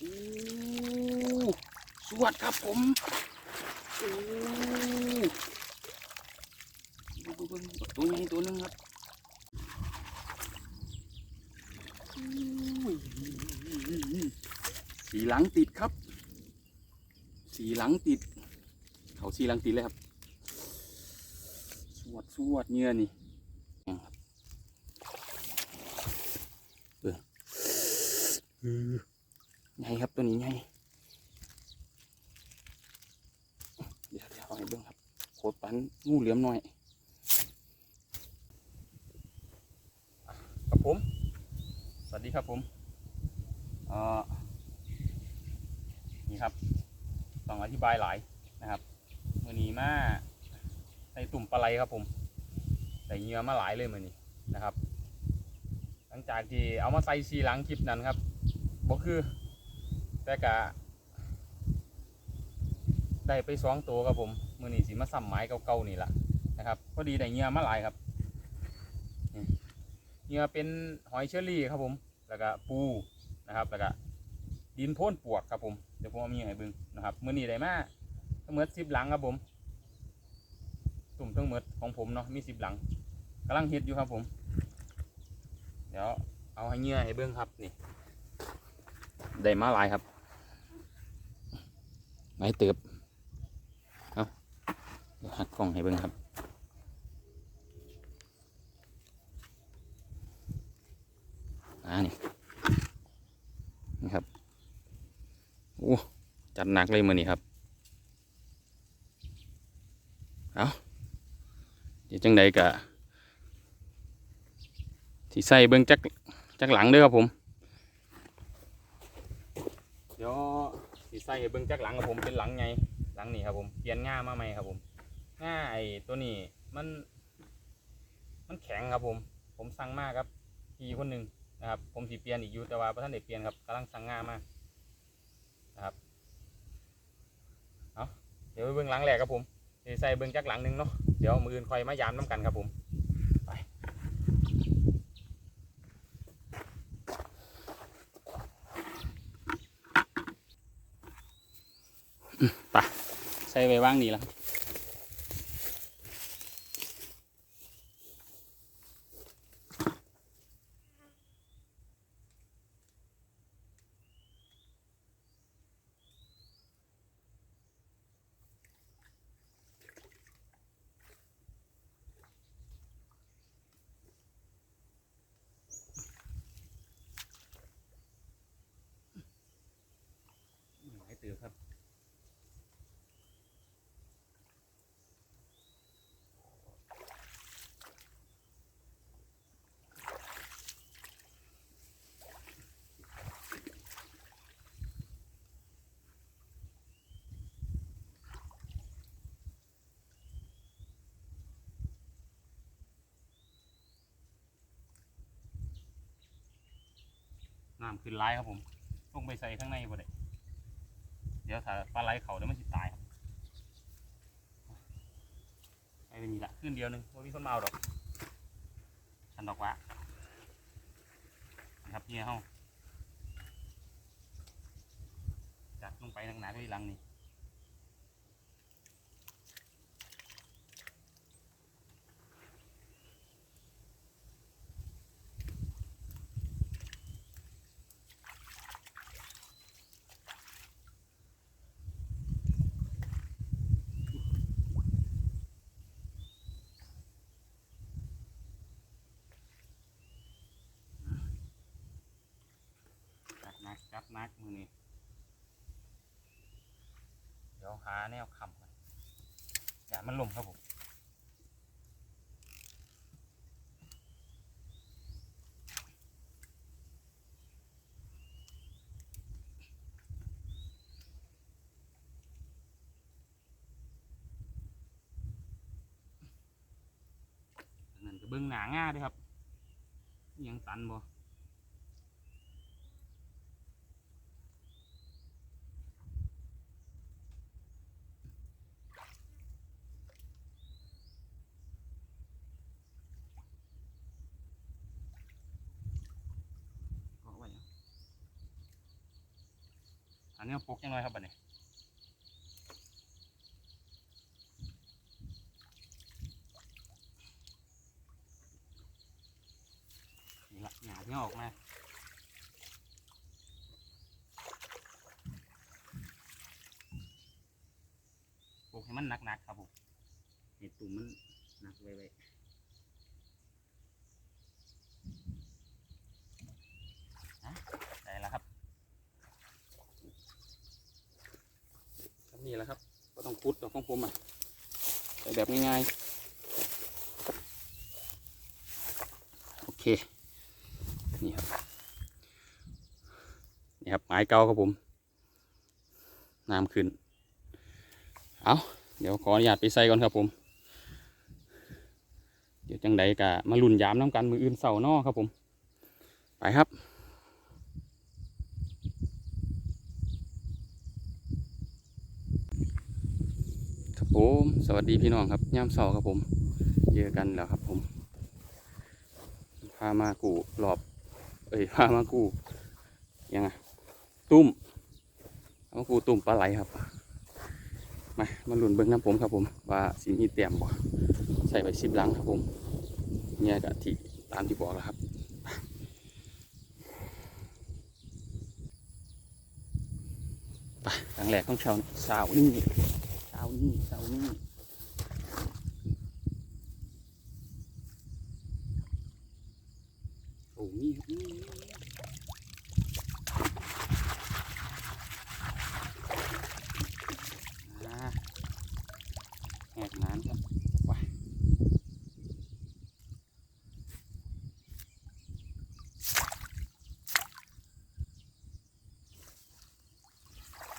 โอ้สวัสดครับผมโอ้ตัวใหญ่ตัวนึงครับสีหลังติดครับ สีหลังติด เขาสีหลังติดเลยครับ สวดสวดเงื่อนี่ยังครับเบิ่งอือใหญ่ครับตัวนี้ใหญ่เดี๋ยวเดี๋ยวเอาให้เบิ่งครับโคตรปัน งูเหลือมหน่อยครับผม สวัสดีครับผมอ่อนี่ครับต้องอธิบายหลายนะครับมือนี้มาใส่ตุ่มปลาไหลครับผมใส่เงือมาหลายเลยมือนี้นะครับ หลังจากที่เอามาใส่ซีหลังคลิปนั้นครับบ่คือแต่กะได้ไปสองตัวครับผม มือนี้สีมาซ้ำไม้เก่าๆนี่แหละนะครับพอดีได้เงือมาหลายครับเงือเป็นหอยเชอรี่ครับผม แล้วก็ปูนะครับ แล้วก็ดินพ่นปวกครับผมเดี๋ยวผมเอามีให้เบึงนะครับมือนี้ได้มาทั้งหมดสิบหลังครับผมตุ่มทั้งหมดของผมเนาะมีสิบหลังกำลังเฮ็ดอยู่ครับผม เดี๋ยวเอาให้เงื่อให้เบิ้งครับนี่ได้มาหลายครับหลายเติบ หักกล้องให้เบิ้งครับอ่านี่นี่ครับโอ้จัดหนักเลยมือนี้ครับ เอาเดี๋ยวจังใดกะที่ใส่เบิ้งจักจักหลังด้อครับผม เดี๋ยวที่ใส่เบิ้งจักหลังครับผมเป็นหลังไงหลังนี้ครับผมเปลี่ยนง่ามาใหมครับผม ง่าไอตัวนี้มัน มันแข็งครับผม ผมสั่งมากครับพี่คนหนึ่งนะครับ ผมสีเปลี่ยนอีกอยู่แต่ว่าพระท่านได้เปลี่ยนครับกำลังสั่งง่ามากนะครับเอาเดี๋ยวไปเบิ้องหลังแรกครับผมใส่เบิ้องจักหลังหนึ่งเนาะเดี๋ยวมืออื่นคอยมายามน้ำกันครับผมไปใส่ไว้ว่างนี่แล้ว น้ำขึ้นไล่ครับผมลงไปใส่ข้างในบ่ได้เดี๋ยวถ้าปลาไหลเขาเดี๋ยวมันจะตายครับไอ้เป็นนี่ละขึ้นเดียวหนึงว่ามีคนมาเอาดอกฉันดอกวะนะครับเนี่ยเฮาจัดลงไปหนักๆไว้หลังนี่จัดห นักจัดมือนี้เดี๋ยวหาแนวคำกันอย่ามันลมครับผมนั่นก็เบิ้งหนาง่าด้วยครับยังตันบ่ก็ไว้เอา เนื้อปกยังไงครับบัดนี้นี่ละหยาเงาออกมาปกให้มันหนักๆครับผมเห็ดตุ่มมันหนักไว้ไว้อะได้แล้วครับ ครับนี่แหละครับ ก็ต้องพุดดอก ของผมอะใส่แบบง่ายๆ โอเค นี่ครับ นี่ครับไม้เก่าครับผม น้ำขึ้น เอาเดี๋ยวขออนุญาตไปใส่ก่อนครับผม เดี๋ยวจังใดกะมาลุ่นยามน้ำกันมืออื่นเสาร์นอครับผม ไปครับ ครับผม สวัสดีพี่น้องครับย่ามเสาครับผมเจอกันแล้วครับผมพามากูหลอบ เอ้ยพามากูยังไงตุ้มเอามากูตุ้มปลาไหลครับมามาหลุนเบิ้งน้ำผมครับผมว่าสีมีเตรียมบ่ใส่ไปสิบลังครับผมเนี่ยกะที่ตามที่บอกแล้วครับไปครั้งแรกต้องเช้าเช้านี่านี่เสานี่โอ้มีมีอ่าแหกน้ำครับว้าย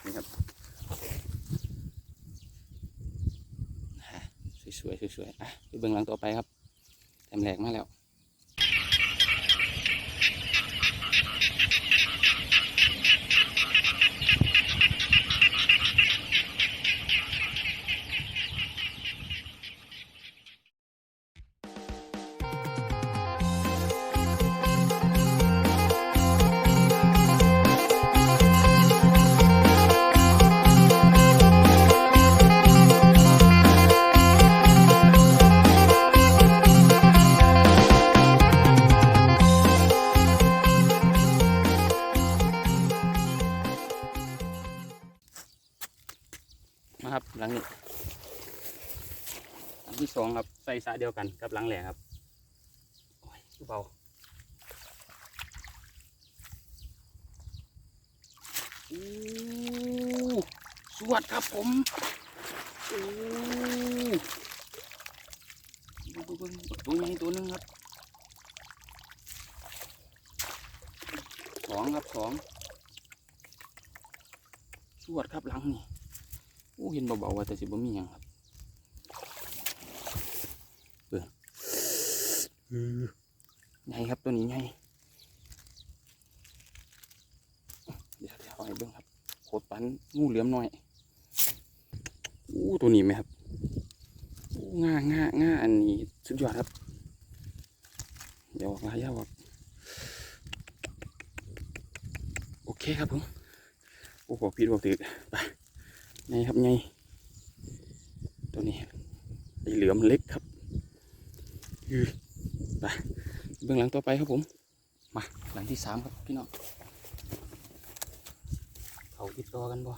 นี่ครับ สวยๆสวยๆอะไปเบื้องหลังต่อไปครับแถมแหลกมาแล้ว ส่สระเดียวกันกับหลังแหลกครับโอ้ยเบาอู้สวดครับผมโอ้ดูดูดูตัวใหญ่ตัวหนึงครับสองครับสองสวดครับหลังนี่อู้เห็นเบาๆว่าแต่สิบ่มีหยังครับ เบิ่งอือใหญ่ครับตัวนี้ใหญ่เดี๋ยวเดี๋ยวเอาให้เบิ่งครับโคตรปันงูเหลือมหน่อยอู้ตัวนี้ไหมครับอู้ง่าง่าง่าอันนี้สุดยอดครับเดี๋ยวออกลายยาวอกโอเคครับผมโอ้บอกผิดบอกถูกไปไงครับไงตัวนี้ไอเหลือมเล็กครับ อือไปเบื้องหลังต่อไปครับผม มาหลังที่สามครับพี่น้องเขาติดต่อกันบ่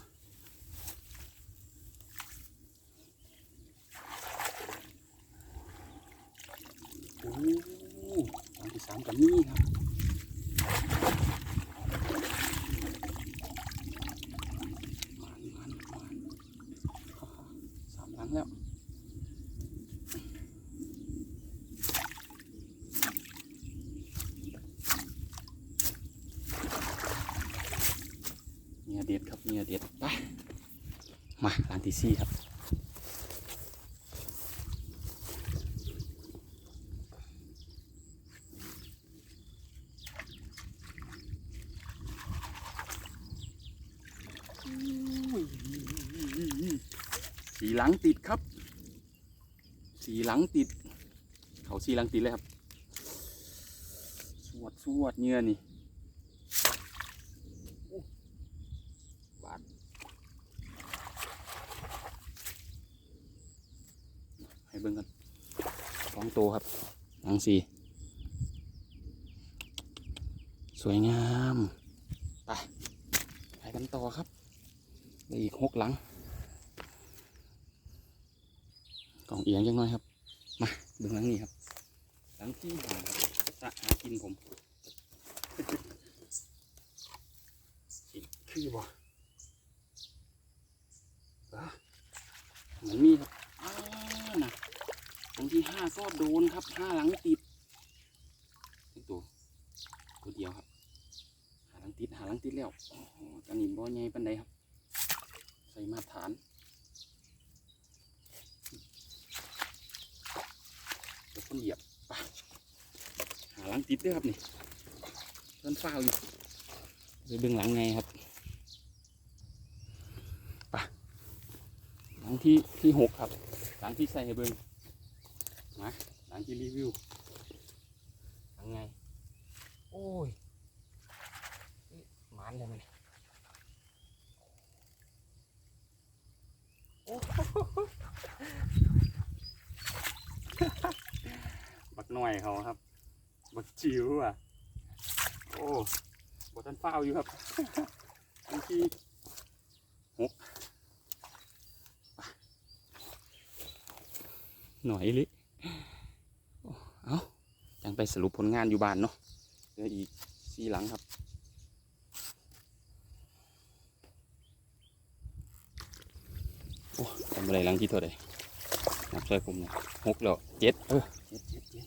โอ้หลังที่สามกับนี่ครับสามหลังแล้ว เมียเด็ดครับเมียเด็ดไป มาร้านที่สี่ครับสีหลังติดครับ สีหลังติด เขาสีหลังติดเลยครับ สวดสวดเงื่อนี่อู้บาด เบิ่งกันสอง ตัวครับหลังสี่สวยงามไปไปกันต่อครับเหลืออีกหกหลังกล่องเอียงจังน้อยครับ มาเบิ่งหลังนี้ครับหลังที่หาครับสะหากินผมสิคือบ่อะเหมือนมีครับอ้าวนะตรงที่ห้า ก็โดนครับห้าหลังติดตัวตัวเดียวครับหาหลังติดหาหลังติดแล้วโอ้โหตอนนี้บ่ใหญ่ปันใดครับ ใส่มาตรฐานเดี๋ยวคนเหยียบหาหลังติดด้วยครับนี่เพิ่นฟ้าอยู่ไปเบื้องหลังไงครับปหลังที่ที่หกครับ หลังที่ใส่เบิ้ง มาหลังที่รีวิวหลังไง โอ้ยเอ๊ะหมันเลยมันโอ้โหบักหน่อยเขาครับ บักจิ๋วอะ โอ้บทันเฝ้าวอยู่ครับหลังที่หกหน่อยลิโอ้เอายัง ไปสรุปผลงานอยู่บ้านเนาะเหลืออีกสี่หลังครับโอ้ทำอะไรหลังที่เท่าไหร่นับช่วยผมหนะหกแล้วเจ็ดเออเจ็ดเจ็ดเจ็ด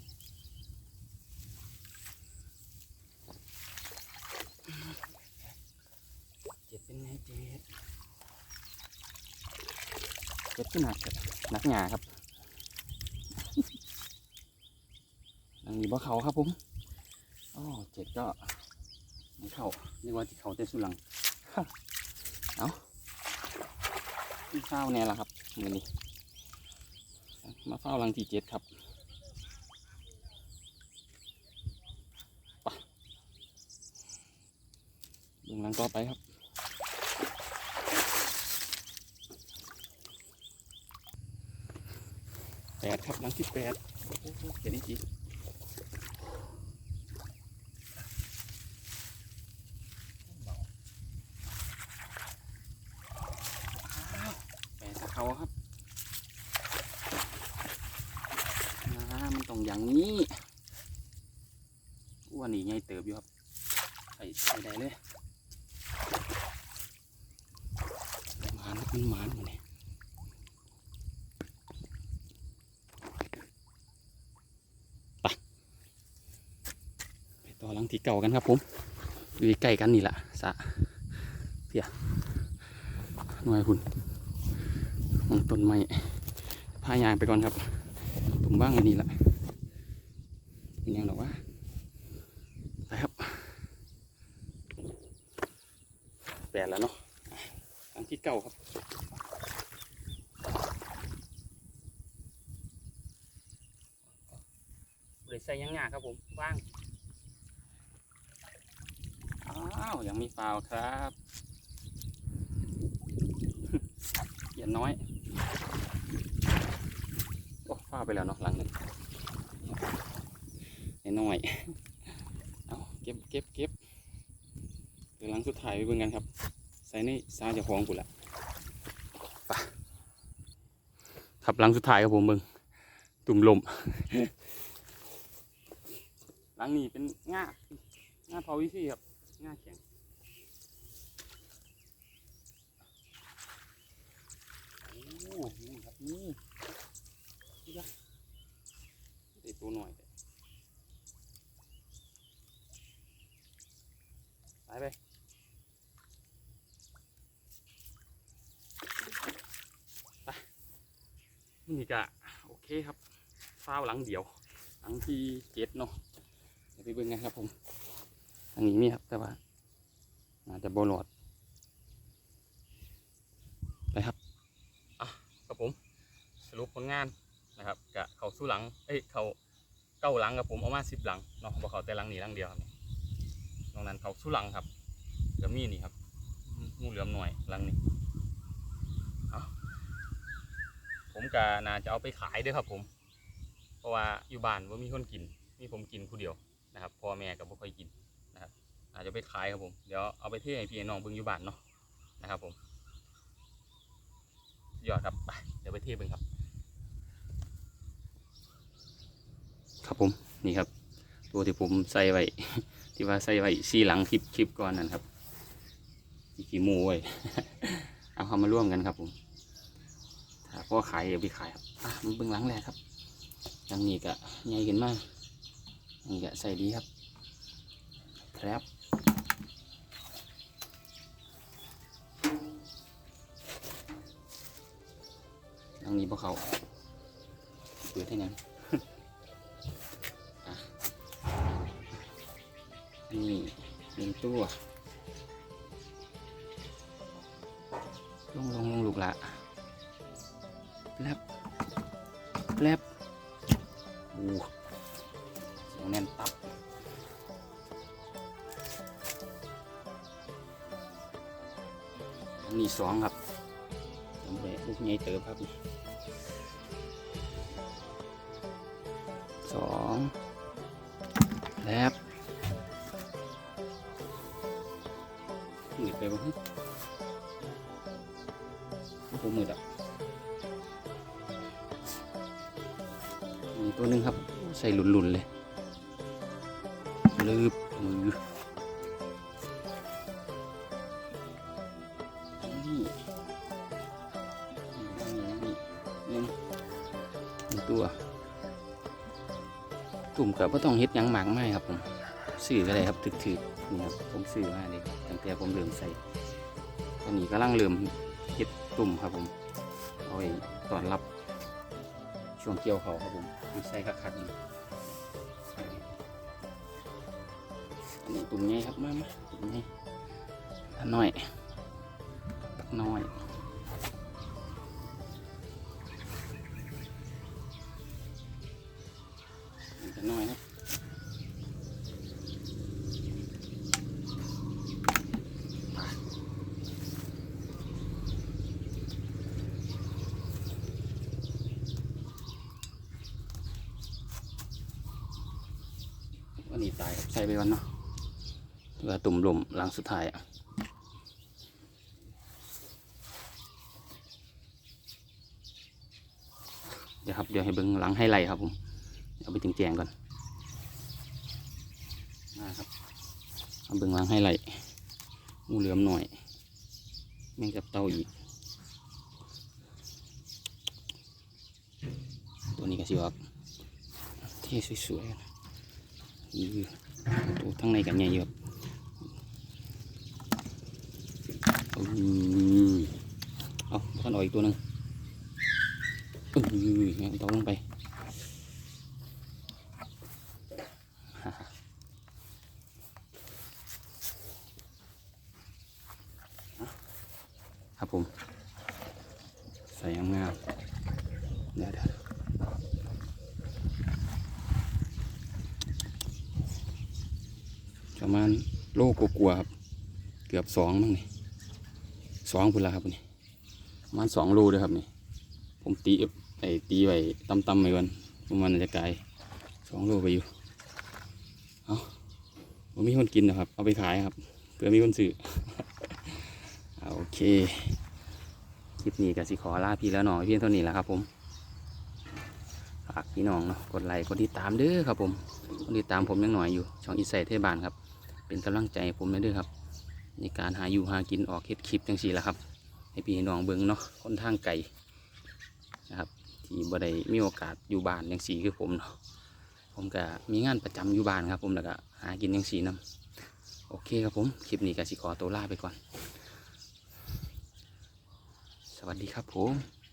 เจ็ดเป็นไงเจ็ดเจ็ดขึ้นหนักครับหนักหนาครับ นนี้บ่เขาครับผมอ๋อเจ็ดก็ไม่เขาเรียกว่าที่เขาแต่สุลังเอาที่เฝ้าแน่ละครับมือนี้มาเฝ้าลังที่เจ็ดครับไปเบิ่งลังต่อไปครับแปดครับลังที่แปดโอ้โหเห็นอีกทีอ้าวแปดกับเขาครับนะมันต้องอย่างนี้อ้วนนี่ใหญ่เติบอยู่ครับใส่ใส่ได้เลยห มานครับมันหมานมาเนี่ยไปต่อหลังที่เก่ากันครับผมอยู่ใกล้กันนี่แหละสะเพียหน่วยหุ่นมองต้นไม้พายางไปก่อนครับ ผมว่างอันนี้แหละเป็นยังหรอวะไปครับแปดแล้วเนาะอะหลังที่เก่าครับ บริใส่ยังงาครับผมว่างอ้าวยังมีฟาวครับเหยียนน้อยโอ้ฟ้าวไปแล้วเนาะหลังหนึ่งน้อยเอาเก็บเก็บเก็บเดี๋ยวหลังสุดท้ายไปเบิ่งกันครับ ใส่ในซาจะคล้าของกูละไปครับหลังสุดท้ายครับผมเบิ่งตุ่มลม ลังนี้เป็นง่าง่าพอวิซี่ครับง่าแข็งโอ้นี่ครับนี่นี่จ้ะได้ตัวหน่อยไปไปไปนี่กะโอเคครับฟ้าวหลังเดียวหลังที่เจ็ดเนาะ ไปเบิ่งกันครับผมอันนี้มีครับแต่ว่าอาจจะโบลอดไปครับอะครับผมสรุปผลงานนะครับกะเขาสู้หลังเอ้ยเขาเก้าหลังกับผมเอามาสิบหลังเนาะบอกเขาแต่หลังนี้หลังเดียวครับตรงนั้นเขาสู้หลังครับเดี๋ยวมีนี่ครับงูเหลือมหน่อยหลังนี้ผมก็น่าจะเอาไปขายด้วยครับผม เพราะว่าอยู่บ้านว่ามีคนกิน มีผมกินผู้เดียว นะครับพ่อแม่ก็บ่ค่อยกินนะครับอาจจะไปขายครับผมเดี๋ยวเอาไปเทให้พี่น้องเบิ่งอยู่บ้านเนาะนะครับผมยอดครับไปเดี๋ยวไปเทเบิ่งครับ ครับผมนี่ครับ ตัวที่ผมใส่ไว้ที่ว่าใส่ไว้ซีหลังคลิปคลิปก่อนนั่นครับอีกี่มูไว้เอาเข้ามาร่วมกันครับผมถ้าพ่อขายเดี๋ยวไปขายครับมันเบื้งหลังแรกครับอยังนี้ก็ใหญ่ขึ้นมาก นี่ก็ใส่ดีครับครับอยังนี้พวกเขาเปิดให้ยังอะนี่หนึ่งตัว ลงลงลงลูกละแลบแลบโอ้ นี้สองครับสำเร็จลูกใหญ่เติบครับสองแลบหนีไปบ้างผมมืดอะมีตัวนึงครับ ใส่หลุนๆเลยลืบ นี่นี่นี่ตัว ตุ่มกับก็ต้องเฮ็ดยังหมากไม่ครับผมสื่ออะไรครับถึกๆนี่ครับผมสื่อมาเลยตั้งแต่ผมเริ่มใส่ตอนนี้กำลังเริ่มเห็ดตุ่มครับผมเอาไว้ตอนรับช่วงเกี่ยวเขาครับผมมีใส่คักๆนี่อันนี้ตุ่มใหญ่ครับมามาตุ่มใหญ่อันน้อย น้อยอันจะน้อยนะอันนี้ตายใส่ไปก่อนเนาะเหลือตุ่มลมหลังสุดท้ายอะเดี๋ยวครับเดี๋ยวให้เบิ้งหลังให้ไหลครับผมเอาไปถึงแจงก่อนนะครับเอาเบิ้งหลังให้ไหลงูเหลือมหน่อย แม่งกับเต้าอีก ตัวนี้ก็สิว่าเท่สวยๆกันอือตัวทั้งในกันใหญ่เยอะอือเอาท่านออกอีกตัวหนึ่ง อืองั้นต้องลงไปครับผม ใส่งามเดี๋ยวเดี๋ยวประมาณโลกกลัวาครับ เกือบสองมั้งนี่สองพุ่นละครับนี่ประมาณสองโลเลยครับนี่ ผมตี ไอตีไว้ตำๆไปก่อนมาณน่าจะไกลสองโลไปอยู่ เอาผมมีคนกินนะครับ เอาไปขายครับ เพื่อมีคนซื้อโอเค คลิปนี้ก็สิขอลาพี่แล้วน้องไว้เพียงเท่านี้แหละครับผม ฝากพี่น้องเนาะ กดไลค์ กดติดตามเด้อครับผมกดติดตามผมยังหน่อยอยู่ ช่องอินไซเทศบานครับ เป็นกำลังใจให้ผมด้วยครับ ในการหาอยู่หากินออกเฮ็ดคลิปจังสี่แหละครับ ให้พี่น้องเบิ่งเนาะคนทางไกลนะครับ ที่บ่ได้มีโอกาสอยู่บ้านจังสีคือผมเนาะผมก็มีงานประจำอยู่บ้านครับ ผมแล้วก็หากินจังสี่นํโอเคครับผมคลิปนี้ก็สิขอตัวลาไปก่อน สวัสดีครับผม